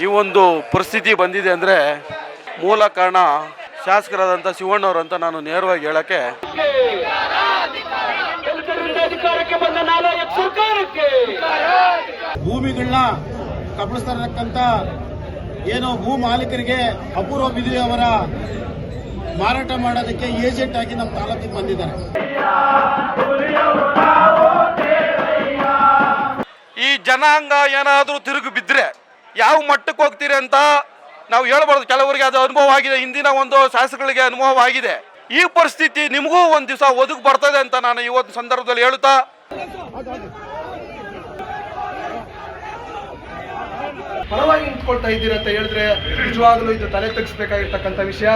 ಈ ಒಂದು ಪರಿಸ್ಥಿತಿ ಬಂದಿದೆ ಅಂದರೆ ಮೂಲ ಕಾರಣ ಶಾಸಕರಾದಂಥ ಶಿವಣ್ಣವ್ರು ಅಂತ ನಾನು ನೇರವಾಗಿ ಹೇಳಕ್ಕೆ ಭೂಮಿಗಳನ್ನ ಕಬಳಿಸ್ತಾ ಇರತಕ್ಕಂತ ಏನು ಭೂ ಮಾಲೀಕರಿಗೆ ಅಪೂರ್ವ ಬಿದಿ ಅವರ ಮಾರಾಟ ಮಾಡೋದಕ್ಕೆ ಏಜೆಂಟ್ ಆಗಿ ನಮ್ಮ ತಾಲೂಕಿಗೆ ಬಂದಿದ್ದಾರೆ. ಈ ಜನಾಂಗ ಏನಾದರೂ ತಿರುಗಿ ಬಿದ್ದರೆ ಯಾವ ಮಟ್ಟಕ್ಕೆ ಹೋಗ್ತೀರಿ ಅಂತ ನಾವು ಹೇಳ್ಬಾರ್ದು. ಕೆಲವರಿಗೆ ಅದು ಅನುಭವ ಆಗಿದೆ ಹಿಂದಿನ ಒಂದು ಶಾಸಕರಿಗೆ ಅನುಭವ ಆಗಿದೆ ಈ ಪರಿಸ್ಥಿತಿ ನಿಮಗೂ ಒಂದು ದಿವಸ ಒದಗಿ ಬರ್ತದೆ ಅಂತ ನಾನು ಇವತ್ತು ಸಂದರ್ಭದಲ್ಲಿ ಹೇಳುತ್ತಾ ಪರವಾಗಿ ನಿಂತ್ಕೊಳ್ತಾ ಇದ್ದೀರ ಅಂತ ಹೇಳಿದ್ರೆ ನಿಜವಾಗ್ಲೂ ಇದು ತಲೆ ತಗ್ಸ್ಬೇಕಾಗಿರ್ತಕ್ಕಂಥ ವಿಷಯ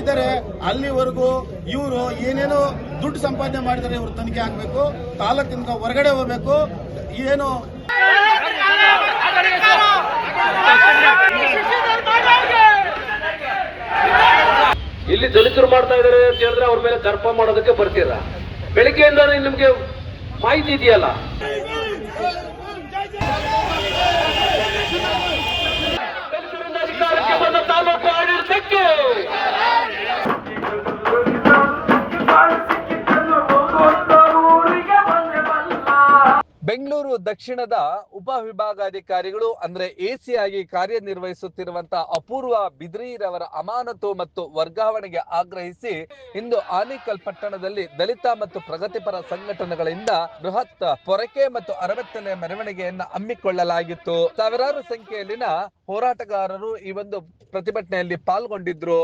ಇದ್ದಾರೆ ಅಲ್ಲಿವರೆಗೂ ಇವರು ಏನೇನೋ ದುಡ್ಡು ಸಂಪಾದನೆ ಮಾಡಿದರೆ ಇವರು ತನಿಖೆ ಆಗಬೇಕು ತಾಲೂಕಿಂದ ಹೊರಗಡೆ ಹೋಗಬೇಕು ಏನು ಇಲ್ಲಿ ದಲಿತರು ಮಾಡ್ತಾ ಇದ್ದಾರೆ ಅಂತ ಹೇಳಿದ್ರೆ ಅವ್ರ ಮೇಲೆ ದರ್ಪ ಮಾಡೋದಕ್ಕೆ ಬರ್ತೀರ? ಬೆಳಿಗ್ಗೆಯಿಂದ ನಿಮ್ಗೆ ಮಾಹಿತಿ ಇದೆಯಲ್ಲ? ಅಧಿಕಾರಕ್ಕೆ ಬಂದ ತಾಲೂಕು ಬೆಂಗಳೂರು ದಕ್ಷಿಣದ ಉಪವಿಭಾಗಾಧಿಕಾರಿಗಳು ಅಂದ್ರೆ ಎಸಿ ಆಗಿ ಕಾರ್ಯನಿರ್ವಹಿಸುತ್ತಿರುವಂತಹ ಅಪೂರ್ವ ಬಿದ್ರೀರವರ ಅಮಾನತು ಮತ್ತು ವರ್ಗಾವಣೆಗೆ ಆಗ್ರಹಿಸಿ ಇಂದು ಆನೇಕಲ್ ಪಟ್ಟಣದಲ್ಲಿ ದಲಿತ ಮತ್ತು ಪ್ರಗತಿಪರ ಸಂಘಟನೆಗಳಿಂದ ಬೃಹತ್ ಪೊರಕೆ ಮತ್ತು ಅರವತ್ತನೇ ಮೆರವಣಿಗೆಯನ್ನು ಹಮ್ಮಿಕೊಳ್ಳಲಾಗಿತ್ತು. ಸಾವಿರಾರು ಸಂಖ್ಯೆಯಲ್ಲಿನ ಹೋರಾಟಗಾರರು ಈ ಒಂದು ಪ್ರತಿಭಟನೆಯಲ್ಲಿ ಪಾಲ್ಗೊಂಡಿದ್ರು.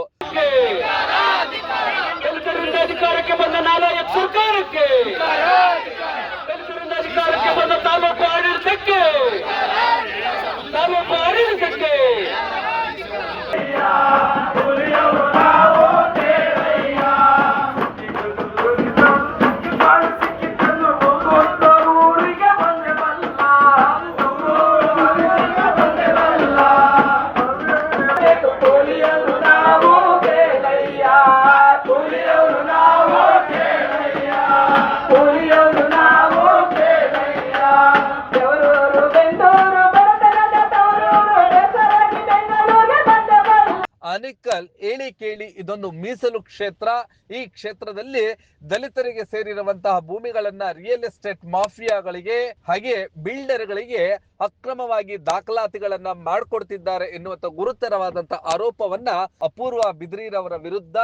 ಬಂದ ಸರ್ಕಾರಕ್ಕೆ. ಅಧಿಕಾರಕ್ಕೆ ಬಂದ ತಾಲೂಕು ಆಡಳಿತಕ್ಕೆ ಏಳಿ ಕೇಳಿ ಇದೊಂದು ಮೀಸಲು ಕ್ಷೇತ್ರ. ಈ ಕ್ಷೇತ್ರದಲ್ಲಿ ದಲಿತರಿಗೆ ಸೇರಿರುವಂತಹ ಭೂಮಿಗಳನ್ನ ರಿಯಲ್ ಎಸ್ಟೇಟ್ ಮಾಫಿಯಾಗಳಿಗೆ ಹಾಗೆ ಬಿಲ್ಡರ್ಗಳಿಗೆ ಅಕ್ರಮವಾಗಿ ದಾಖಲಾತಿಗಳನ್ನ ಮಾಡಿಕೊಡ್ತಿದ್ದಾರೆ ಎನ್ನುವಂತ ಗುರುತರವಾದಂತಹ ಆರೋಪವನ್ನ ಅಪೂರ್ವ ಬಿದ್ರೀರವರ ವಿರುದ್ಧ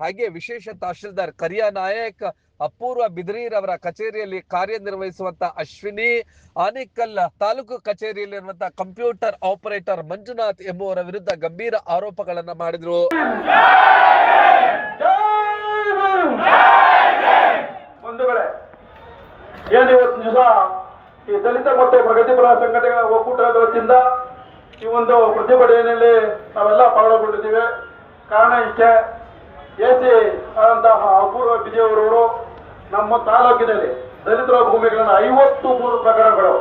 ಹಾಗೆ ವಿಶೇಷ ತಹಶೀಲ್ದಾರ್ ಕರಿಯಾ ನಾಯಕ್ ಅಪೂರ್ವ ಬಿದಿರೀರವರ ಕಚೇರಿಯಲ್ಲಿ ಕಾರ್ಯನಿರ್ವಹಿಸುವಂತ ಅಶ್ವಿನಿ, ಆನೇಕಲ್ ತಾಲೂಕು ಕಚೇರಿಯಲ್ಲಿರುವಂತಹ ಕಂಪ್ಯೂಟರ್ ಆಪರೇಟರ್ ಮಂಜುನಾಥ್ ಎಂಬುವರ ವಿರುದ್ಧ ಗಂಭೀರ ಆರೋಪಗಳನ್ನ ಮಾಡಿದ್ರು. ಈ ದಲಿತ ಮತ್ತು ಪ್ರಗತಿಪರ ಸಂಘಟನೆಗಳ ಒಕ್ಕೂಟದ ವತಿಯಿಂದ ಈ ಒಂದು ಪ್ರತಿಭಟನೆಯಲ್ಲಿ ನಾವೆಲ್ಲ ಪಾಲ್ಗೊಂಡಿದ್ದೀವಿ ಕಾರಣ ಇಷ್ಟೇ, ಎ ಸಿ ಆದಂತಹ ಅಪೂರ್ವ ಬಿಜಯವರವರು ನಮ್ಮ ತಾಲೂಕಿನಲ್ಲಿ ದಲಿತರ ಭೂಮಿಗಳನ್ನು ಐವತ್ತು ಮೂರು ಪ್ರಕರಣಗಳು,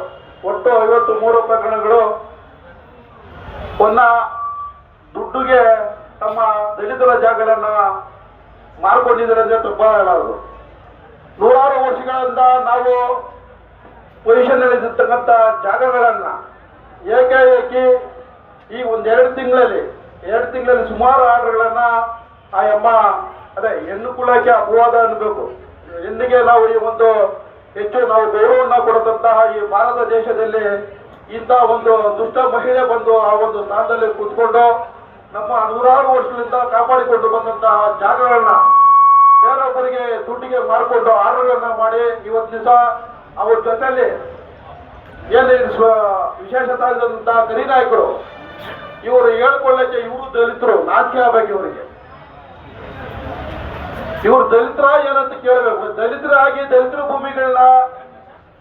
ಒಟ್ಟು ಐವತ್ತು ಮೂರು ಪ್ರಕರಣಗಳು ಒನ್ನ ದುಡ್ಡುಗೆ ತಮ್ಮ ದಲಿತರ ಜಾಗಗಳನ್ನ ಮಾರ್ಕೊಂಡಿದ್ದಾರೆ ಅಂದ್ರೆ ತಪ್ಪ ಹೇಳೋದು. ನೂರಾರು ವರ್ಷಗಳಿಂದ ನಾವು ಪೊಸಿಷನ್ ಇರತಕ್ಕಂಥ ಜಾಗಗಳನ್ನ ಏಕಾಏಕಿ ಈ ಒಂದೆರಡು ತಿಂಗಳಲ್ಲಿ, ಎರಡು ತಿಂಗಳಲ್ಲಿ ಸುಮಾರು ಆರ್ಡರ್ಗಳನ್ನ ಆ ಎಮ್ಮ ಅದೇ ಹೆಣ್ಣು ಕುಳಕ್ಕೆ ಅಪವಾದ ಅನ್ಬೇಕು. ಹೆಣ್ಣಿಗೆ ನಾವು ಈ ಒಂದು ಹೆಚ್ಚು ನಾವು ಗೌರವವನ್ನು ಕೊಡತಂತಹ ಈ ಭಾರತ ದೇಶದಲ್ಲಿ ಇಂಥ ಒಂದು ದುಷ್ಟ ಮಹಿಳೆ ಬಂದು ಆ ಒಂದು ಸ್ಥಾನದಲ್ಲಿ ಕೂತ್ಕೊಂಡು ನಮ್ಮ ನೂರಾರು ವರ್ಷಗಳಿಂದ ಕಾಪಾಡಿಕೊಂಡು ಬಂದಂತಹ ಜಾಗಗಳನ್ನ ಬೇರೊಬ್ಬರಿಗೆ ದುಡ್ಡಿಗೆ ಮಾಡಿಕೊಂಡು ಆರ್ಡರ್ಗಳನ್ನ ಮಾಡಿ ಇವತ್ತು ದಿವಸ ಅವ್ರ ಜೊತೆಯಲ್ಲಿ ಏನು ಸ್ವ ವಿಶೇಷತಾದಂತ ಕರಿನಾಯಕರು ಇವರು ಹೇಳ್ಕೊಳ್ಳಕ್ಕೆ ಇವರು ದಲಿತರು ನಾಚಿಕೆ ಆಗಬೇಕು ಇವರಿಗೆ. ಇವ್ರು ದಲಿತರ ಏನಂತ ಕೇಳಬೇಕು? ದಲಿತರಾಗಿ ದಲಿತರ ಭೂಮಿಗಳನ್ನ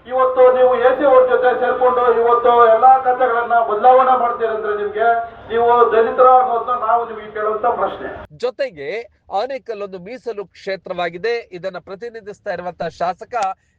ಇವತ್ತು ನೀವು ಎ ಸಿ ಅವ್ರ ಜೊತೆ ಸೇರ್ಕೊಂಡು ಇವತ್ತು ಎಲ್ಲಾ ಕಥೆಗಳನ್ನ ಬದಲಾವಣೆ ಮಾಡ್ತೀರಂದ್ರೆ ನಿಮ್ಗೆ ನೀವು ದಲಿತರ ಅನ್ನೋದನ್ನ ನಾವು ನಿಮಗೆ ಕೇಳುವಂತ ಪ್ರಶ್ನೆ. ಜೊತೆಗೆ ಆನೇಕಲ್ ಒಂದು ಮೀಸಲು ಕ್ಷೇತ್ರವಾಗಿದೆ. ಇದನ್ನ ಪ್ರತಿನಿಧಿಸ್ತಾ ಇರುವಂತಹ ಶಾಸಕ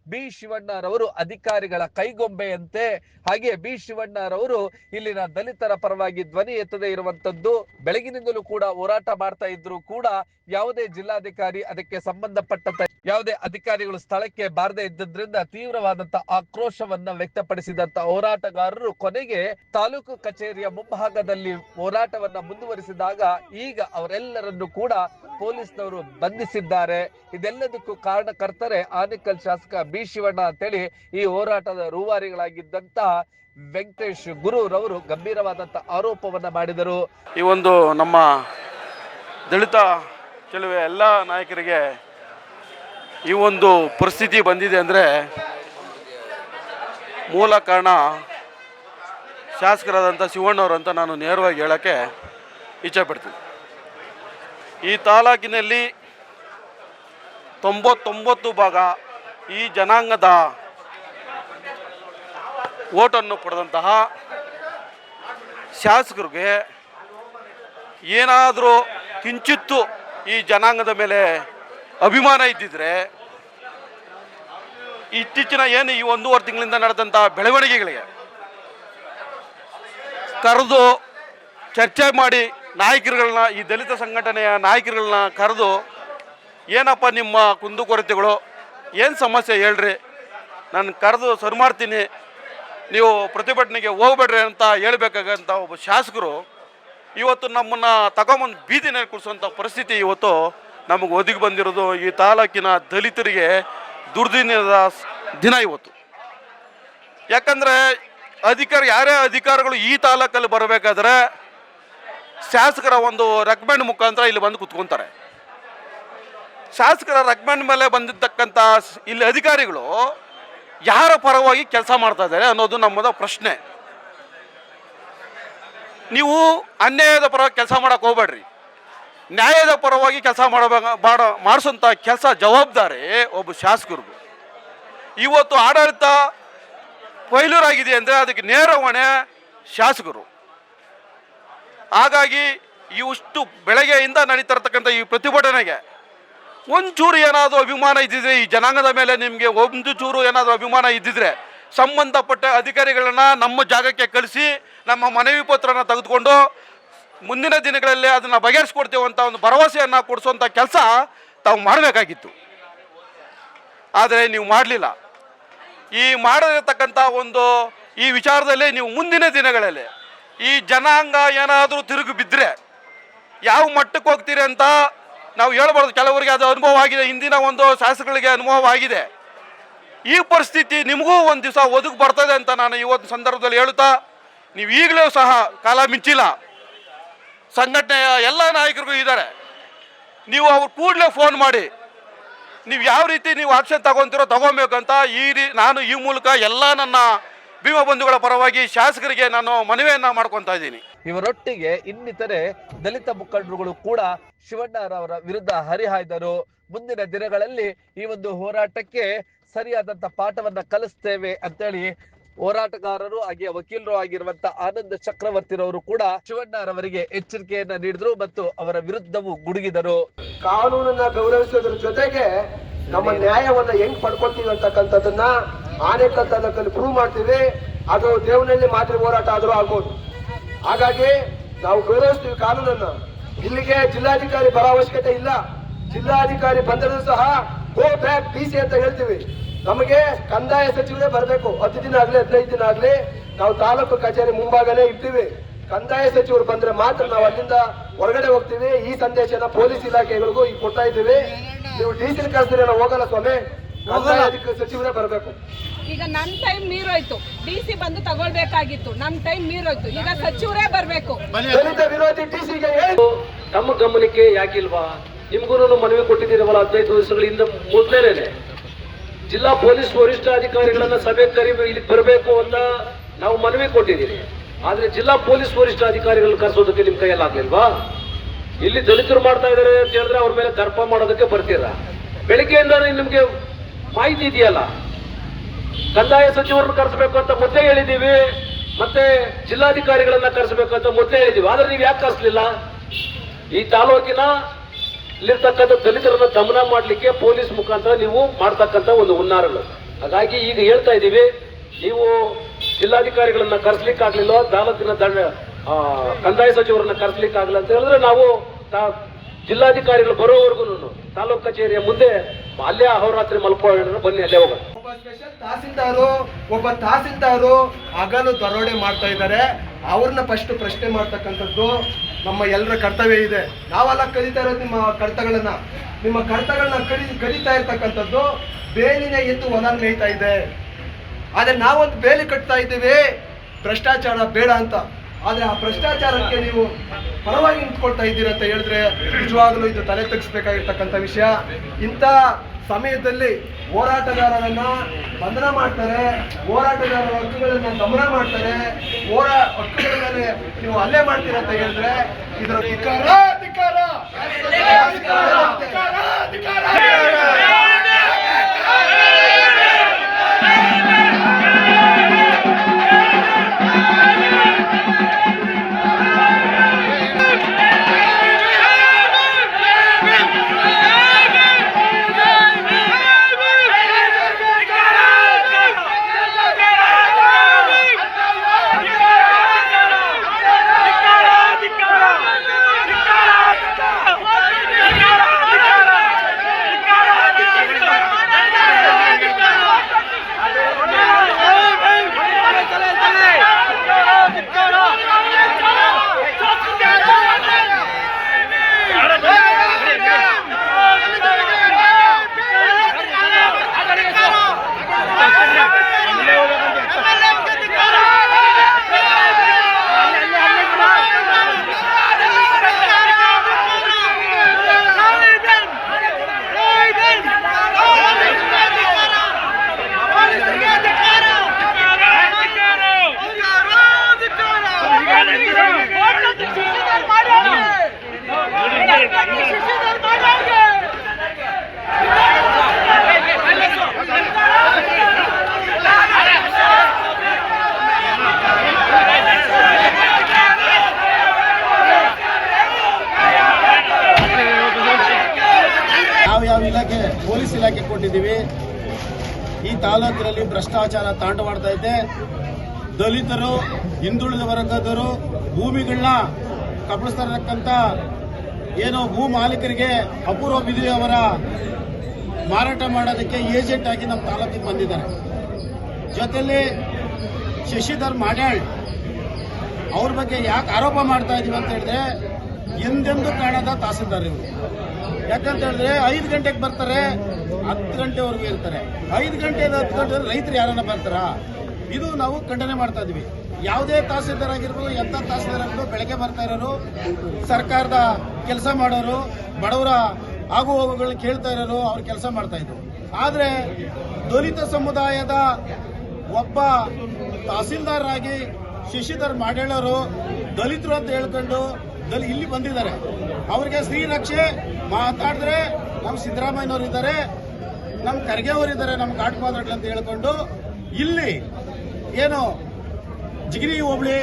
ಬಿ ಶಿವಣ್ಣರವರು ಅಧಿಕಾರಿಗಳ ಕೈಗೊಂಬೆಯಂತೆ, ಹಾಗೆ ಬಿ ಶಿವಣ್ಣರವರು ಇಲ್ಲಿನ ದಲಿತರ ಪರವಾಗಿ ಧ್ವನಿ ಎತ್ತದೇ ಇರುವಂತದ್ದು ಬೆಳಗಿನಿಂದಲೂ ಕೂಡ ಹೋರಾಟ ಮಾಡ್ತಾ ಇದ್ರು ಕೂಡ ಯಾವುದೇ ಜಿಲ್ಲಾಧಿಕಾರಿ ಅದಕ್ಕೆ ಸಂಬಂಧಪಟ್ಟಂತ ಯಾವುದೇ ಅಧಿಕಾರಿಗಳು ಸ್ಥಳಕ್ಕೆ ಬಾರದೇ ಇದ್ದದ್ರಿಂದ ತೀವ್ರವಾದಂತ ಆಕ್ರೋಶವನ್ನ ವ್ಯಕ್ತಪಡಿಸಿದಂತ ಹೋರಾಟಗಾರರು ಕೊನೆಗೆ ತಾಲೂಕು ಕಚೇರಿಯ ಮುಂಭಾಗದಲ್ಲಿ ಹೋರಾಟವನ್ನ ಮುಂದುವರಿಸಿದಾಗ ಈಗ ಅವರೆಲ್ಲರನ್ನು ಕೂಡ ಪೊಲೀಸ್ನವರು ಬಂಧಿಸಿದ್ದಾರೆ. ಇದೆಲ್ಲದಕ್ಕೂ ಕಾರಣಕರ್ತರೆ ಆನೇಕಲ್ ಶಾಸಕ ಬಿ ಶಿವಣ್ಣ ಅಂತೇಳಿ ಈ ಹೋರಾಟದ ರೂವಾರಿಗಳಾಗಿದ್ದಂತಹ ವೆಂಕಟೇಶ್ ಗುರುರವರು ಗಂಭೀರವಾದಂತ ಆರೋಪವನ್ನ ಮಾಡಿದರು. ಈ ಒಂದು ನಮ್ಮ ದಲಿತ ಕೆಲವೇ ಎಲ್ಲ ನಾಯಕರಿಗೆ ಈ ಒಂದು ಪರಿಸ್ಥಿತಿ ಬಂದಿದೆ ಅಂದರೆ ಮೂಲ ಕಾರಣ ಶಾಸಕರಾದಂಥ ಶಿವಣ್ಣವರು ಅಂತ ನಾನು ನೇರವಾಗಿ ಹೇಳೋಕ್ಕೆ ಇಚ್ಛೆಪಡ್ತೀನಿ ಈ ತಾಲೂಕಿನಲ್ಲಿ ತೊಂಬತ್ತೊಂಬತ್ತು ಭಾಗ ಈ ಜನಾಂಗದ ಓಟನ್ನು ಪಡೆದಂತಹ ಶಾಸಕರಿಗೆ ಏನಾದರೂ ಕಿಂಚಿತ್ತು ಈ ಜನಾಂಗದ ಮೇಲೆ ಅಭಿಮಾನ ಇದ್ದಿದ್ರೆ ಇತ್ತೀಚಿನ ಏನು ಈ ಒಂದೂವರೆ ತಿಂಗಳಿಂದ ನಡೆದಂಥ ಬೆಳವಣಿಗೆಗಳಿಗೆ ಕರೆದು ಚರ್ಚೆ ಮಾಡಿ ನಾಯಕರುಗಳನ್ನ, ಈ ದಲಿತ ಸಂಘಟನೆಯ ನಾಯಕರುಗಳನ್ನ ಕರೆದು, ಏನಪ್ಪ ನಿಮ್ಮ ಕುಂದುಕೊರತೆಗಳು ಏನು ಸಮಸ್ಯೆ ಹೇಳ್ರಿ? ನಾನು ಕರೆದು ಸರಿ ಮಾಡ್ತೀನಿ. ನೀವು ಪ್ರತಿಭಟನೆಗೆ ಹೋಗ್ಬೇಡ್ರಿ ಅಂತ ಹೇಳ್ಬೇಕಾಗಂಥ ಒಬ್ಬ ಶಾಸಕರು ಇವತ್ತು ನಮ್ಮನ್ನು ತಗೊಂಬಂದು ಬೀದಿನಲ್ಲಿ ಕುಡಿಸುವಂಥ ಪರಿಸ್ಥಿತಿ ಇವತ್ತು ನಮಗೆ ಒದಗಿ ಬಂದಿರೋದು ಈ ತಾಲೂಕಿನ ದಲಿತರಿಗೆ ದುರ್ದಿನದ ದಿನ ಇವತ್ತು. ಯಾಕಂದರೆ ಅಧಿಕಾರ, ಯಾರೇ ಅಧಿಕಾರಗಳು ಈ ತಾಲೂಕಲ್ಲಿ ಬರಬೇಕಾದ್ರೆ ಶಾಸಕರ ಒಂದು ರೆಕಮೆಂಡ್ ಮುಖಾಂತರ ಇಲ್ಲಿ ಬಂದು ಕುತ್ಕೊಂತಾರೆ. ಶಾಸಕರ ರೆಕಮೆಂಡ್ ಮೇಲೆ ಬಂದಿರ್ತಕ್ಕಂಥ ಇಲ್ಲಿ ಅಧಿಕಾರಿಗಳು ಯಾರ ಪರವಾಗಿ ಕೆಲಸ ಮಾಡ್ತಾ ಇದ್ದಾರೆ ಅನ್ನೋದು ನಮ್ಮದ ಪ್ರಶ್ನೆ. ನೀವು ಅನ್ಯಾಯದ ಪರವಾಗಿ ಕೆಲಸ ಮಾಡಕ್ಕೆ ಹೋಗ್ಬೇಡ್ರಿ. ನ್ಯಾಯದ ಪರವಾಗಿ ಕೆಲಸ ಮಾಡಬೇಕ ಮಾಡ ಮಾಡಿಸೋಂಥ ಕೆಲಸ ಜವಾಬ್ದಾರಿ ಒಬ್ಬ ಶಾಸಕರು ಇವತ್ತು ಆಡಳಿತ ಫೈಲೂರಾಗಿದೆ ಅಂದರೆ ಅದಕ್ಕೆ ನೇರ ಹೊಣೆ ಶಾಸಕರು. ಹಾಗಾಗಿ ಇಷ್ಟು ಬೆಳಗ್ಗೆಯಿಂದ ನಡೀತಾ ಇರ್ತಕ್ಕಂಥ ಈ ಪ್ರತಿಭಟನೆಗೆ ಒಂಚೂರು ಏನಾದರೂ ಅಭಿಮಾನ ಇದ್ದಿದ್ರೆ, ಈ ಜನಾಂಗದ ಮೇಲೆ ನಿಮಗೆ ಒಂದು ಚೂರು ಏನಾದರೂ ಅಭಿಮಾನ ಇದ್ದಿದ್ರೆ ಸಂಬಂಧಪಟ್ಟ ಅಧಿಕಾರಿಗಳನ್ನ ನಮ್ಮ ಜಾಗಕ್ಕೆ ಕಳಿಸಿ, ನಮ್ಮ ಮನವಿ ಪತ್ರನ ತೆಗೆದುಕೊಂಡು ಮುಂದಿನ ದಿನಗಳಲ್ಲಿ ಅದನ್ನು ಬಗೆಹರಿಸ್ಕೊಡ್ತೇವೆ ಅಂತ ಒಂದು ಭರವಸೆಯನ್ನು ಕೊಡಿಸುವಂಥ ಕೆಲಸ ತಾವು ಮಾಡಬೇಕಾಗಿತ್ತು. ಆದರೆ ನೀವು ಮಾಡಲಿಲ್ಲ. ಈ ಮಾಡದಿರತಕ್ಕಂಥ ಒಂದು ಈ ವಿಚಾರದಲ್ಲಿ ನೀವು ಮುಂದಿನ ದಿನಗಳಲ್ಲಿ ಈ ಜನಾಂಗ ಏನಾದರೂ ತಿರುಗಿ ಬಿದ್ದರೆ ಯಾವ ಮಟ್ಟಕ್ಕೆ ಹೋಗ್ತೀರಿ ಅಂತ ನಾವು ಹೇಳ್ಬಾರ್ದು. ಕೆಲವರಿಗೆ ಅದು ಅನುಭವ ಆಗಿದೆ. ಹಿಂದಿನ ಒಂದು ಶಾಸಕರಿಗೆ ಅನುಭವ ಆಗಿದೆ. ಈ ಪರಿಸ್ಥಿತಿ ನಿಮಗೂ ಒಂದು ದಿವಸ ಒದಗಿ ಬರ್ತದೆ ಅಂತ ನಾನು ಇವತ್ತು ಸಂದರ್ಭದಲ್ಲಿ ಹೇಳುತ್ತಾ, ನೀವು ಈಗಲೂ ಸಹ ಕಾಲ ಮಿಂಚಿಲ್ಲ. ಸಂಘಟನೆಯ ಎಲ್ಲ ನಾಯಕರಿಗೂ ಇದ್ದಾರೆ. ನೀವು ಅವ್ರು ಕೂಡಲೇ ಫೋನ್ ಮಾಡಿ, ನೀವು ಯಾವ ರೀತಿ ನೀವು ಆಕ್ಷನ್ ತಗೊಂತೀರೋ ತಗೊಬೇಕಂತ ಈ ರೀ ನಾನು ಈ ಮೂಲಕ ಎಲ್ಲ ನನ್ನ ಭೀಮ ಬಂಧುಗಳ ಪರವಾಗಿ ಶಾಸಕರಿಗೆ ನಾನು ಮನವಿಯನ್ನು ಮಾಡ್ಕೊತಾ ಇದ್ದೀನಿ. ಇವರೊಟ್ಟಿಗೆ ಇನ್ನಿತರೆ ದಲಿತ ಮುಖಂಡರುಗಳು ಕೂಡ ಶಿವಣ್ಣರವರ ವಿರುದ್ಧ ಹರಿಹಾಯ್ದರು. ಮುಂದಿನ ದಿನಗಳಲ್ಲಿ ಈ ಒಂದು ಹೋರಾಟಕ್ಕೆ ಸರಿಯಾದಂತ ಪಾಠವನ್ನ ಕಲಿಸ್ತೇವೆ ಅಂತೇಳಿ ಹೋರಾಟಗಾರರು ಹಾಗೆ ವಕೀಲರು ಆಗಿರುವಂತ ಆನಂದ್ ಚಕ್ರವರ್ತಿರವರು ಕೂಡ ಶಿವಣ್ಣರವರಿಗೆ ಎಚ್ಚರಿಕೆಯನ್ನ ನೀಡಿದ್ರು ಮತ್ತು ಅವರ ವಿರುದ್ಧವೂ ಗುಡುಗಿದರು. ಕಾನೂನನ್ನ ಗೌರವಿಸೋದ್ರ ಜೊತೆಗೆ ನಮ್ಮ ನ್ಯಾಯವನ್ನ ಹೆಂಗ್ ಪಡ್ಕೊಳ್ತೀವಿ ಅಂತಕ್ಕಂಥದ್ದನ್ನ ಆನೇಕಲ್ ಪ್ರೂವ್ ಮಾಡ್ತೀವಿ. ಅದು ದೇವನಲ್ಲಿ ಮಾತ್ರ ಹೋರಾಟ ಆದರೂ ಆಗ್ಬೋದು. ಹಾಗಾಗಿ ನಾವು ಗೌರವಿಸ್ತೀವಿ ಕಾನೂನನ್ನು. ಇಲ್ಲಿಗೆ ಜಿಲ್ಲಾಧಿಕಾರಿ ಬರೋ ಅವಶ್ಯಕತೆ ಇಲ್ಲ. ಜಿಲ್ಲಾಧಿಕಾರಿ ಬಂದರೂ ಸಹ ಗೋ ಬ್ಯಾಕ್ ಪಿ ಸಿ ಅಂತ ಹೇಳ್ತೀವಿ. ನಮಗೆ ಕಂದಾಯ ಸಚಿವರೇ ಬರಬೇಕು. ಹತ್ತು ದಿನ ಆಗಲಿ, ಹದಿನೈದು ದಿನ ಆಗಲಿ ನಾವು ತಾಲೂಕು ಕಚೇರಿ ಮುಂಭಾಗನೇ ಇರ್ತೀವಿ. ಕಂದಾಯ ಸಚಿವರು ಬಂದ್ರೆ ಮಾತ್ರ ನಾವು ಅಲ್ಲಿಂದ ಹೊರಗಡೆ ಹೋಗ್ತೀವಿ. ಈ ಸಂದೇಶನ ಪೊಲೀಸ್ ಇಲಾಖೆಗಳಿಗೂ ಈಗ ಕೊಡ್ತಾ ಇದ್ದೀವಿ. ನೀವು ಡೀಸೆಲ್ ಕಳಿಸಿದ್ರೆ ಹೋಗಲ್ಲ ಸ್ವಾಮಿ. ಸಚಿವರೇ ಬರಬೇಕು. ಈಗ ನನ್ನ ಟೈಮ್ ಮೀರೋಯ್ತು. ಡಿ ಸಿ ಬಂದು ತಗೊಳ್ಬೇಕಾಗಿತ್ತು. ನನ್ನ ಟೈಮ್ ಮೀರೋಯ್ತು. ಈಗ ಸಚಿವರೇ ಬರಬೇಕು. ದಲಿತ ವಿರೋಧಿ ಡಿ ಸಿಗೆ ಹೇಳಿ. ತಮ್ಮ ಗಮನಕ್ಕೆ ಯಾಕಿಲ್ವಾ? ನಿಮ್ಗೂ ಮನವಿ ಕೊಟ್ಟಿದ್ದೀರವಲ್ಲ ಹದಿನೈದು ದಿವಸಗಳಿಂದ ಮೊದಲೇನೆ. ಜಿಲ್ಲಾ ಪೊಲೀಸ್ ವರಿಷ್ಠಾಧಿಕಾರಿಗಳನ್ನ ಸಭೆ ಕರಿ ಇಲ್ಲಿ ಬರಬೇಕು ಅಂತ ನಾವು ಮನವಿ ಕೊಟ್ಟಿದ್ದೀರಿ ಆದ್ರೆ ಜಿಲ್ಲಾ ಪೊಲೀಸ್ ವರಿಷ್ಠಾಧಿಕಾರಿಗಳನ್ನ ಕರೆಸೋದಕ್ಕೆ ನಿಮ್ ಕೈಯಲ್ಲಾಗ್ಲಿಲ್ವಾ ಇಲ್ಲಿ ದಲಿತರು ಮಾಡ್ತಾ ಇದಾರೆ ಅಂತ ಹೇಳಿದ್ರೆ ಅವ್ರ ಮೇಲೆ ದರ್ಪ ಮಾಡೋದಕ್ಕೆ ಬರ್ತೀರಾ? ಬೆಳಿಗ್ಗೆಯಿಂದ ನಿಮ್ಗೆ ಮಾಹಿತಿ ಇದೆಯಲ್ಲ? ಕಂದಾಯ ಸಚಿವರನ್ನು ಕರೆಸಬೇಕು ಅಂತ ಮೊದಲೇ ಹೇಳಿದ್ದೀವಿ, ಮತ್ತೆ ಜಿಲ್ಲಾಧಿಕಾರಿಗಳನ್ನ ಕರೆಸಬೇಕು ಅಂತ ಮೊದಲೇ ಹೇಳಿದ್ದೀವಿ. ಆದ್ರೆ ನೀವು ಯಾಕೆ ಕರೆಸಲಿಲ್ಲ? ಈ ತಾಲೂಕಿನ ಇಲ್ಲಿರ್ತಕ್ಕಂಥ ದಲಿತರನ್ನ ದಮನ ಮಾಡಲಿಕ್ಕೆ ಪೊಲೀಸ್ ಮುಖಾಂತರ ನೀವು ಮಾಡ್ತಕ್ಕಂಥ ಒಂದು ಹುನ್ನಾರಗಳು. ಹಾಗಾಗಿ ಈಗ ಹೇಳ್ತಾ ಇದ್ದೀವಿ, ನೀವು ಜಿಲ್ಲಾಧಿಕಾರಿಗಳನ್ನ ಕರೆಸ್ಲಿಕ್ಕಾಗ್ಲಿಲ್ಲ, ತಾಲೂಕಿನ ದಂಡ ಕಂದಾಯ ಸಚಿವರನ್ನ ಕರೆಸ್ಲಿಕ್ಕಾಗಲ್ಲ ಅಂತ ಹೇಳಿದ್ರೆ ನಾವು ಜಿಲ್ಲಾಧಿಕಾರಿಗಳು ಬರೋವರೆಗೂ ತಾಲೂಕು ಕಚೇರಿಯ ಮುಂದೆ ಅಲ್ಲೇ ಅಹೋರಾತ್ರಿ ಮಲ್ಕೊಳ್ಳೋಣ, ಬನ್ನಿ ಅಲ್ಲೇ ಹೋಗೋಣ. ಒಬ್ಬ ಸ್ಪೆಷಲ್ ತಹಸೀಲ್ದಾರು, ಒಬ್ಬ ತಹಸೀಲ್ದಾರು ಹಗಲು ದರೋಡೆ ಮಾಡ್ತಾ ಇದ್ದಾರೆ. ಅವ್ರನ್ನ ಫಸ್ಟ್ ಪ್ರಶ್ನೆ ಮಾಡ್ತಕ್ಕಂಥದ್ದು ನಮ್ಮ ಎಲ್ಲರ ಕರ್ತವ್ಯ ಇದೆ. ನಾವೆಲ್ಲ ಕಲಿತಾ ಇರೋದು ನಿಮ್ಮ ಕರ್ತಗಳನ್ನ. ನಿಮ್ಮ ಕರ್ತಗಳನ್ನ ಕಲಿ, ಕಲಿತಾ ಇರ್ತಕ್ಕಂಥದ್ದು ಬೇಲಿನ ಎದ್ದು ಹೊಲ ಮೇಯ್ತಾ ಇದೆ. ಆದರೆ ನಾವೊಂದು ಬೇಲಿ ಕಟ್ತಾ ಇದ್ದೀವಿ. ಭ್ರಷ್ಟಾಚಾರ ಬೇಡ ಅಂತ. ಆದ್ರೆ ಆ ಭ್ರಷ್ಟಾಚಾರಕ್ಕೆ ನೀವು ಪರವಾಗಿ ನಿಂತ್ಕೊಳ್ತಾ ಇದ್ದೀರ ಅಂತ ಹೇಳಿದ್ರೆ ನಿಜವಾಗ್ಲೂ ಇದು ತಲೆ ತಗ್ಸ್ಬೇಕಾಗಿರ್ತಕ್ಕಂಥ ವಿಷಯ. ಇಂಥ ಸಮಯದಲ್ಲಿ ಹೋರಾಟಗಾರರನ್ನ ಬಂಧನ ಮಾಡ್ತಾರೆ ಹೋರಾಟಗಾರರ ಹಕ್ಕುಗಳನ್ನ ದಮನ ಮಾಡ್ತಾರೆ ಹೋರಾ ಹಕ್ಕುಗಳ ಮೇಲೆ ನೀವು ಅಲ್ಲೇ ಮಾಡ್ತೀರ ಅಂತ ಹೇಳಿದ್ರೆ ಇದರ ಅಧಿಕಾರ ಧಿಕ್ಕಾರ. ಭ್ರಷ್ಟಾಚಾರ ತಾಂಡವಾಡ್ತಾ ಇದೆ. ದಲಿತರು, ಹಿಂದುಳಿದ ವರ್ಗದವರು, ಭೂಮಿಗಳನ್ನ ಕಬಳಿಸ್ತಾ ಇರತಕ್ಕಂಥ ಏನೋ ಭೂ ಮಾಲೀಕರಿಗೆ ಅಪೂರ್ವ ಬಿದಿ ಅವರ ಮಾರಾಟ ಮಾಡೋದಕ್ಕೆ ಏಜೆಂಟ್ ಆಗಿ ನಮ್ಮ ತಾಲೂಕಿಗೆ ಬಂದಿದ್ದಾರೆ. ಜೊತೆಯಲ್ಲಿ ಶಶಿಧರ್ ಮಾಡ್ಯಾಳ್ ಅವ್ರ ಬಗ್ಗೆ ಯಾಕೆ ಆರೋಪ ಮಾಡ್ತಾ ಇದೀವಿ ಅಂತ ಹೇಳಿದ್ರೆ ಎಂದೆಂದೂ ಕಾಣದ ತಹಸೀಲ್ದಾರ್ ಇವರು. ಯಾಕಂತ ಹೇಳಿದ್ರೆ ಐದು ಗಂಟೆಗೆ ಬರ್ತಾರೆ ಹತ್ತು ಗಂಟೆವರೆಗೂ ಇರ್ತಾರೆ. ಐದು ಗಂಟೆಯಿಂದ ಹತ್ತು ಗಂಟೆ ರೈತರು ಯಾರನ್ನ ಬರ್ತಾರ? ಇದು ನಾವು ಖಂಡನೆ ಮಾಡ್ತಾ ಇದೀವಿ ಯಾವುದೇ ತಹಸೀಲ್ದಾರ್ ಆಗಿರ್ಬೋದು ಎಂಥ ತಹಸೀಲ್ದಾರ್ ಆಗಿರ್ಬೋದು ಬೆಳಗ್ಗೆ ಬರ್ತಾ ಇರೋರು, ಸರ್ಕಾರದ ಕೆಲಸ ಮಾಡೋರು, ಬಡವರ ಆಗು ಹೋಗುಗಳನ್ನ ಕೇಳ್ತಾ ಇರೋರು, ಅವ್ರು ಕೆಲಸ ಮಾಡ್ತಾ ಇದ್ರು. ಆದ್ರೆ ದಲಿತ ಸಮುದಾಯದ ಒಬ್ಬ ತಹಸೀಲ್ದಾರರಾಗಿ ಶಶಿಧರ್ ಮಾಡೇಳರು ದಲಿತರು ಅಂತ ಹೇಳ್ಕೊಂಡು ಇಲ್ಲಿ ಬಂದಿದ್ದಾರೆ. ಅವ್ರಿಗೆ ಶ್ರೀರಕ್ಷೆ ಮಾತಾಡಿದ್ರೆ ನಮ್ಮ ಸಿದ್ದರಾಮಯ್ಯನವರು ಇದ್ದಾರೆ ನಮ್ಮ ಖರ್ಗೆ ಅವರಿದ್ದಾರೆ ನಮ್ಮ ಮಾತಾಡ್ಲಿ ಅಂತ ಹೇಳ್ಕೊಂಡು ಇಲ್ಲಿ ಏನು ಜಿಗಿರಿ ಹೋಬಳಿ,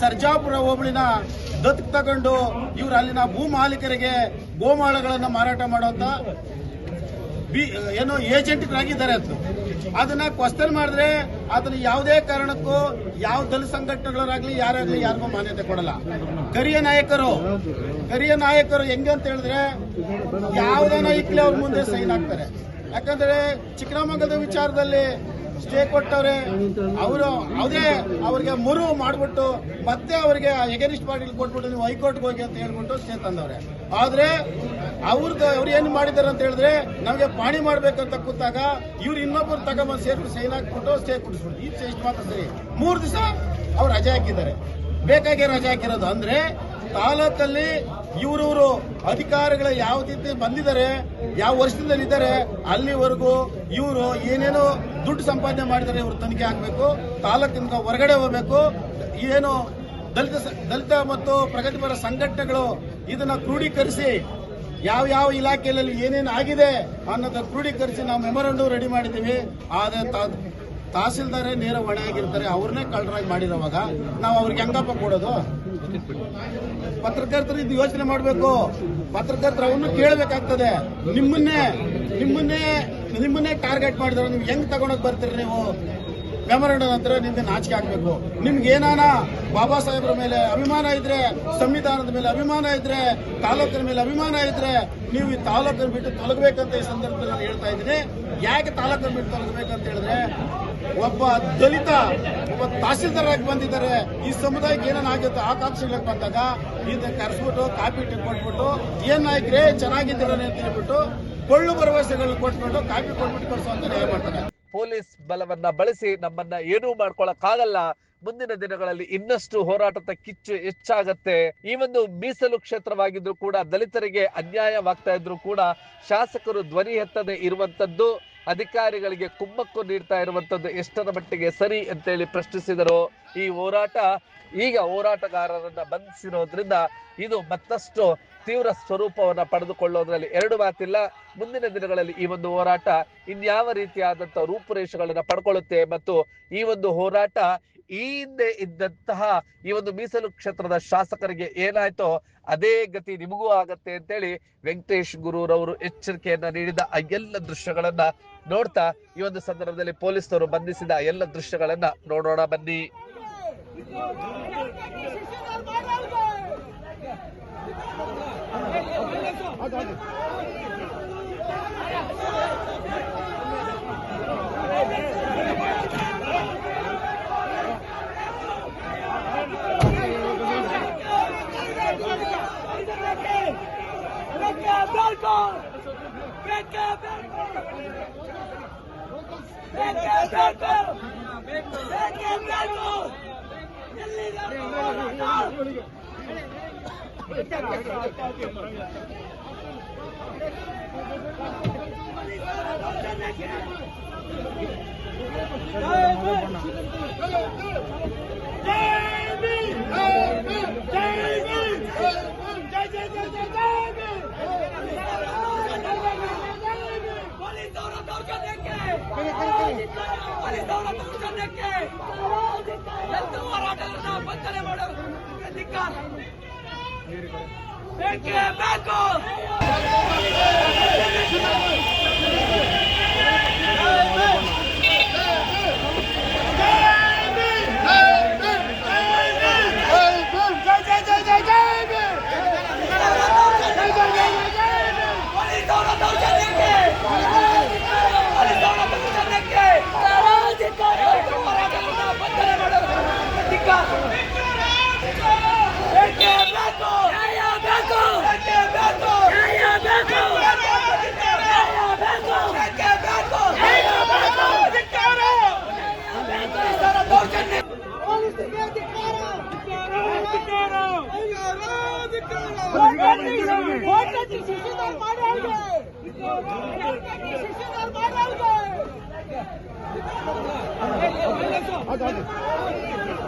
ಸರ್ಜಾಪುರ ಹೋಬಳಿನ ದತ್ತು ತಗೊಂಡು ಇವರು ಅಲ್ಲಿನ ಭೂ ಮಾಲೀಕರಿಗೆ ಗೋಮಾಳಗಳನ್ನು ಮಾರಾಟ ಮಾಡುವಂತ ಬಿ, ಏನೋ ಏಜೆಂಟ್ಗಳಾಗಿದ್ದಾರೆ ಅಂತ ಅದನ್ನ ಕ್ವಶನ್ ಮಾಡಿದ್ರೆ ಅದನ್ನ ಯಾವುದೇ ಕಾರಣಕ್ಕೂ ಯಾವ ದಲ ಸಂಘಟನೆಗಳಾಗ್ಲಿ, ಯಾರಾಗ್ಲಿ ಯಾರಿಗೂ ಮಾನ್ಯತೆ ಕೊಡಲ್ಲ. ಕರಿಯ ನಾಯಕರು ಕರಿಯ ನಾಯಕರು ಹೆಂಗೆ ಅಂತ ಹೇಳಿದ್ರೆ ಯಾವುದೇ ಇಕ್ಲಿ ಅವ್ರ ಮುಂದೆ ಸೈನ್ ಹಾಕ್ತಾರೆ. ಯಾಕಂದ್ರೆ ಚಿಕ್ಕರಾಮಂಗಲದ ವಿಚಾರದಲ್ಲಿ ಸ್ಟೇ ಕೊಟ್ಟವ್ರೆ. ಅವರು ಅವರೇ ಅವ್ರಿಗೆ ಮುರು ಮಾಡ್ಬಿಟ್ಟು ಮತ್ತೆ ಅವರಿಗೆ ಎಗನಿಸ್ಟ್ ಪಾರ್ಟಿಗೆ ಕೊಟ್ಬಿಟ್ಟು ನೀವು ಹೈಕೋರ್ಟ್ಗೆ ಹೋಗಿ ಅಂತ ಹೇಳ್ಬಿಟ್ಟು ಸ್ಟೇ ತಂದವ್ರೆ. ಆದ್ರೆ ಅವ್ರದ್ದು ಅವ್ರು ಏನು ಮಾಡಿದ್ದಾರೆ ಅಂತ ಹೇಳಿದ್ರೆ ನಮಗೆ ಪಾಣಿ ಮಾಡ್ಬೇಕಂತ ಕೂತಾಗ ಇವ್ರು ಇನ್ನೊಬ್ಬರು ತಗೊಂಬಂದು ಸೇರ್ಬಿಟ್ಟು ಸೈನ್ ಹಾಕ್ಬಿಟ್ಟು ಸ್ಟೇ ಕುಡಿಸ್ಬಿಟ್ಟು ಈ ಎಷ್ಟು ಮಾತ್ರ ಸರಿ. ಮೂರು ದಿವಸ ಅವ್ರು ರಜೆ ಹಾಕಿದ್ದಾರೆ. ಬೇಕಾಗಿ ರಜೆ ಹಾಕಿರೋದು. ಅಂದ್ರೆ ತಾಲೂಕಲ್ಲಿ ಇವರವರು ಅಧಿಕಾರಿಗಳು ಯಾವ ರೀತಿ ಬಂದಿದ್ದಾರೆ, ಯಾವ ವರ್ಷದಿಂದ ಇದ್ದಾರೆ, ಅಲ್ಲಿವರೆಗೂ ಇವರು ಏನೇನೋ ದುಡ್ಡು ಸಂಪಾದನೆ ಮಾಡಿದರೆ ಇವರು ತನಿಖೆ ಆಗಬೇಕು ತಾಲೂಕಿನಿಂದ ಹೊರಗಡೆ ಹೋಗಬೇಕು. ಏನು ದಲಿತ ದಲಿತ ಮತ್ತು ಪ್ರಗತಿಪರ ಸಂಘಟನೆಗಳು ಇದನ್ನ ಕ್ರೋಢೀಕರಿಸಿ ಯಾವ ಯಾವ ಇಲಾಖೆಯಲ್ಲಿ ಏನೇನು ಆಗಿದೆ ಅನ್ನೋದನ್ನ ಕ್ರೋಢೀಕರಿಸಿ ನಾವು ಮೆಮೊರಂಡಮ್ ರೆಡಿ ಮಾಡಿದ್ದೀವಿ. ಆದರೆ ತಹಸೀಲ್ದಾರೇ ನೇರ ಹೊಣೆ ಆಗಿರ್ತಾರೆ, ಅವ್ರನ್ನೇ ಕಳ್ಳರಾಗಿ ಮಾಡಿರೋವಾಗ ನಾವು ಅವ್ರಿಗೆ ಹೆಂಗಪ್ಪ ಕೊಡೋದು? ಪತ್ರಕರ್ತರು ಇದು ಯೋಚನೆ ಮಾಡಬೇಕು. ಪತ್ರಕರ್ತರು ಅವನ್ನು ಕೇಳಬೇಕಾಗ್ತದೆ. ನಿಮ್ಮನ್ನೇ ನಿಮ್ಮನ್ನೇ ನಿಮ್ಮನ್ನೇ ಟಾರ್ಗೆಟ್ ಮಾಡಿದ್ರೆ ನೀವು ಹೆಂಗ್ ತಗೊಂಡೋಗಿ ಬರ್ತೀರಿ ನೀವು? ಮೆಮೊರಂಡಮ್ ಹತ್ರ ನಿಮ್ಗೆ ನಾಚಿಕೆ ಆಗ್ಬೇಕು ನಿಮ್ಗೆ ಏನಾನ ಬಾಬಾ ಸಾಹೇಬ್ರ ಮೇಲೆ ಅಭಿಮಾನ ಇದ್ರೆ, ಸಂವಿಧಾನದ ಮೇಲೆ ಅಭಿಮಾನ ಇದ್ರೆ, ತಾಲೂಕಿನ ಮೇಲೆ ಅಭಿಮಾನ ಇದ್ರೆ ನೀವು ಈ ತಾಲೂಕನ್ನು ಬಿಟ್ಟು ತೊಲಗಬೇಕಂತ ಈ ಸಂದರ್ಭದಲ್ಲಿ ನಾನು ಹೇಳ್ತಾ ಇದ್ದೀನಿ. ಯಾಕೆ ತಾಲೂಕನ್ನು ಬಿಟ್ಟು ತೊಲಗಬೇಕಂತ ಹೇಳಿದ್ರೆ ಒಬ್ಬ ದಲಿತ, ಒಬ್ಬ ತಹಸೀಲ್ದಾರಾಗಿ ಬಂದಿದ್ದಾರೆ. ಈ ಸಮುದಾಯಕ್ಕೆ ಏನೇನು ಆಗುತ್ತೆ? ಆಕಾಂಕ್ಷೆಗಳಿಗೆ ಬಂದಾಗ ಇದನ್ನ ಕರೆಸ್ಬಿಟ್ಟು ಕಾಪಿ ಟಿಪ್ ಕೊಟ್ಬಿಟ್ಟು, ಏನ್ ನಾಯಕರೇ ಅಂತ ಹೇಳ್ಬಿಟ್ಟು ಕೊಳ್ಳು ಭರವಸೆಗಳನ್ನ ಕೊಟ್ಬಿಟ್ಟು ಕಾಪಿ ಕೊಟ್ಬಿಟ್ಟು ಅಂತ ನ್ಯಾಯ ಮಾಡ್ತಾರೆ. ಪೊಲೀಸ್ ಬಲವನ್ನ ಬಳಸಿ ನಮ್ಮನ್ನ ಏನೂ ಮಾಡ್ಕೊಳಕ್ಕಾಗಲ್ಲ. ಮುಂದಿನ ದಿನಗಳಲ್ಲಿ ಇನ್ನಷ್ಟು ಹೋರಾಟದ ಕಿಚ್ಚು ಹೆಚ್ಚಾಗತ್ತೆ. ಈ ಒಂದು ಮೀಸಲು ಕ್ಷೇತ್ರವಾಗಿದ್ರು ಕೂಡ ದಲಿತರಿಗೆ ಅನ್ಯಾಯವಾಗ್ತಾ ಇದ್ರು ಕೂಡ ಶಾಸಕರು ಧ್ವನಿ ಎತ್ತದೆ ಇರುವಂತದ್ದು. ಅಧಿಕಾರಿಗಳಿಗೆ ಕುಮ್ಮಕ್ಕು ನೀಡ್ತಾ ಇರುವಂತದ್ದು ಎಷ್ಟರ ಮಟ್ಟಿಗೆ ಸರಿ ಅಂತೇಳಿ ಪ್ರಶ್ನಿಸಿದರು. ಈ ಹೋರಾಟ ಈಗ ಹೋರಾಟಗಾರರನ್ನ ಬಂಧಿಸಿರೋದ್ರಿಂದ ಇದು ಮತ್ತಷ್ಟು ತೀವ್ರ ಸ್ವರೂಪವನ್ನ ಪಡೆದುಕೊಳ್ಳೋದ್ರಲ್ಲಿ ಎರಡು ಮಾತಿಲ್ಲ. ಮುಂದಿನ ದಿನಗಳಲ್ಲಿ ಈ ಒಂದು ಹೋರಾಟ ಇನ್ಯಾವ ರೀತಿಯಾದಂತಹ ರೂಪುರೇಷೆಗಳನ್ನ ಪಡ್ಕೊಳ್ಳುತ್ತೆ ಮತ್ತು ಈ ಒಂದು ಹೋರಾಟ ಈ ಹಿಂದೆ ಇದ್ದಂತಹ ಈ ಒಂದು ಮೀಸಲು ಕ್ಷೇತ್ರದ ಶಾಸಕರಿಗೆ ಏನಾಯ್ತೋ ಅದೇ ಗತಿ ನಿಮಗೂ ಆಗತ್ತೆ ಅಂತೇಳಿ ವೆಂಕಟೇಶ್ ಗುರೂರವರು ಎಚ್ಚರಿಕೆಯನ್ನ ನೀಡಿದ ಆ ಎಲ್ಲ ದೃಶ್ಯಗಳನ್ನ ನೋಡ್ತಾ ಈ ಒಂದು ಸಂದರ್ಭದಲ್ಲಿ ಪೊಲೀಸರು ಬಂಧಿಸಿದ ಎಲ್ಲ ದೃಶ್ಯಗಳನ್ನ ನೋಡೋಣ ಬನ್ನಿ. Berko! Berko, Berko! Berko, Berko! Berko, Berko! Delhi Jai Hind! Jai Hind! Jai Jai Jai Jai Jai! ದೌರ್ಜನ್ಯಕ್ಕೆ ಎಲ್ಲೂ ಮಾಡೋದು ಬೇಕು. Hadi hadi.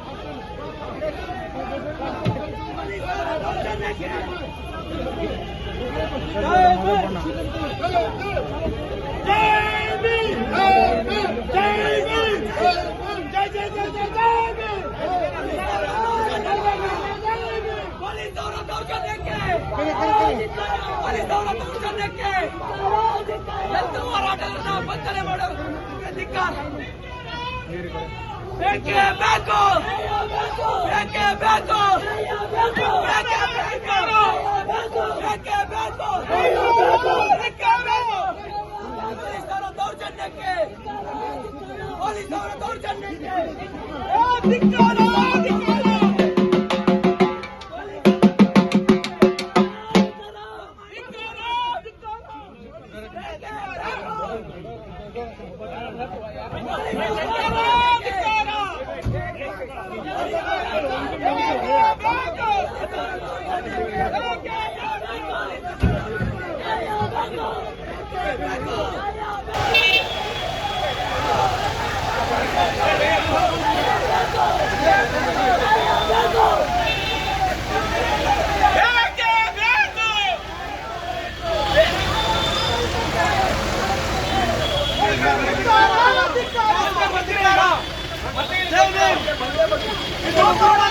ಹೋರಾಟ ಬಂಧನೆ ಮಾಡೋರು ಅಧಿಕಾರ ಬೇಕೇ ಬೇಕು ಬೇಕೇ ಬೇಕು ಬೇಕೇ ಬೇಕು ಬೇಕೇ ಬೇಕು ಬೇಕೇ ಬೇಕು ಪೊಲೀಸರ ದೌರ್ಜನ್ಯಕ್ಕೆ ಪೊಲೀಸರ ದೌರ್ಜನ್ಯಕ್ಕೆ ಧಿಕ್ಕಾರ Não, não, não!